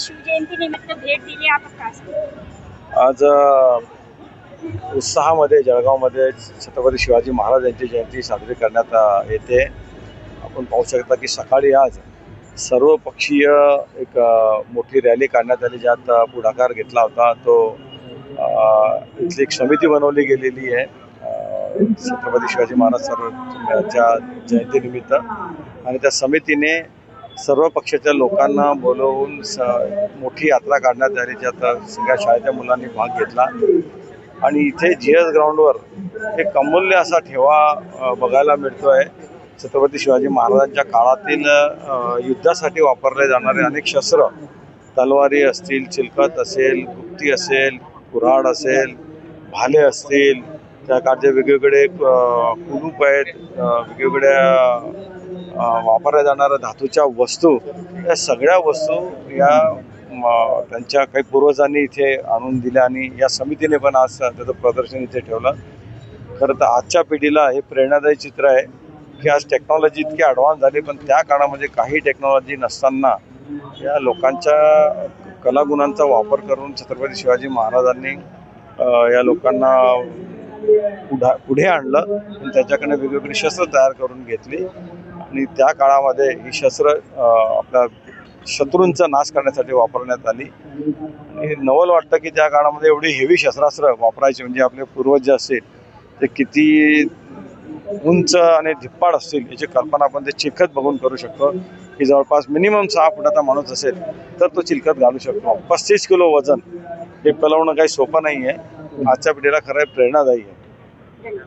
शिवजयंती निमित्त भेट दिली आपण काय आज उत्साहामध्ये जळगावमध्ये छत्रपती शिवाजी महाराज यांची जयंती साजरी करण्यात येते. आपण पाहू शकता की सकाळी आज सर्व पक्षीय एक मोठी रॅली काढण्यात आली ज्यात पुढाकार घेतला होता. तो इथली एक समिती बनवली गेलेली आहे. छत्रपती शिवाजी महाराज सर्वच्या जयंतीनिमित्त. आणि त्या समितीने सर्व पक्षाच्या लोकांना बोलवून स मोठी यात्रा काढण्यात आली ज्यात सगळ्या शाळेच्या मुलांनी भाग घेतला. आणि इथे जी एस ग्राउंडवर एक अमूल्य असा ठेवा बघायला मिळतो आहे छत्रपती शिवाजी महाराजांच्या काळातील युद्धासाठी वापरले जाणारे अनेक शस्त्र तलवारी असतील चिलखत असेल गुप्ती असेल कुऱ्हाड असेल भाले असतील त्या काळचे वेगवेगळे कुलूप आहेत वेगवेगळ्या वापरल्या जाणाऱ्या धातूच्या वस्तू या सगळ्या वस्तू या त्यांच्या काही पूर्वजांनी इथे आणून दिल्या आणि या समितीने पण आज त्याचं प्रदर्शन इथे ठेवलं. खरं तर आजच्या पिढीला हे प्रेरणादायी चित्र आहे की आज टेक्नॉलॉजी इतकी ॲडव्हान्स झाली पण त्या काळामध्ये काही टेक्नॉलॉजी नसताना या लोकांच्या कलागुणांचा वापर करून छत्रपती शिवाजी महाराजांनी या लोकांना पुढा पुढे आणलं आणि त्याच्याकडे वेगवेगळी शस्त्र तयार करून घेतली. आणि त्या काळामध्ये ही शस्त्र आपल्या शत्रूंचा नाश करण्यासाठी वापरण्यात आली. आणि नवल वाटतं की त्या काळामध्ये एवढी हेवी शस्त्रास्त्र वापरायची म्हणजे आपले पूर्वज जे असतील ते किती उंच आणि धिप्पाड असतील याची कल्पना आपण ते चिलखत बघून करू शकतो. की जवळपास मिनिमम सहा फुटाचा माणूस असेल तर तो चिलखत घालू शकतो. पस्तीस किलो वजन हे पलवणं काही सोपं नाही आहे आजच्या पिढीला खरं प्रेरणादायी आहे.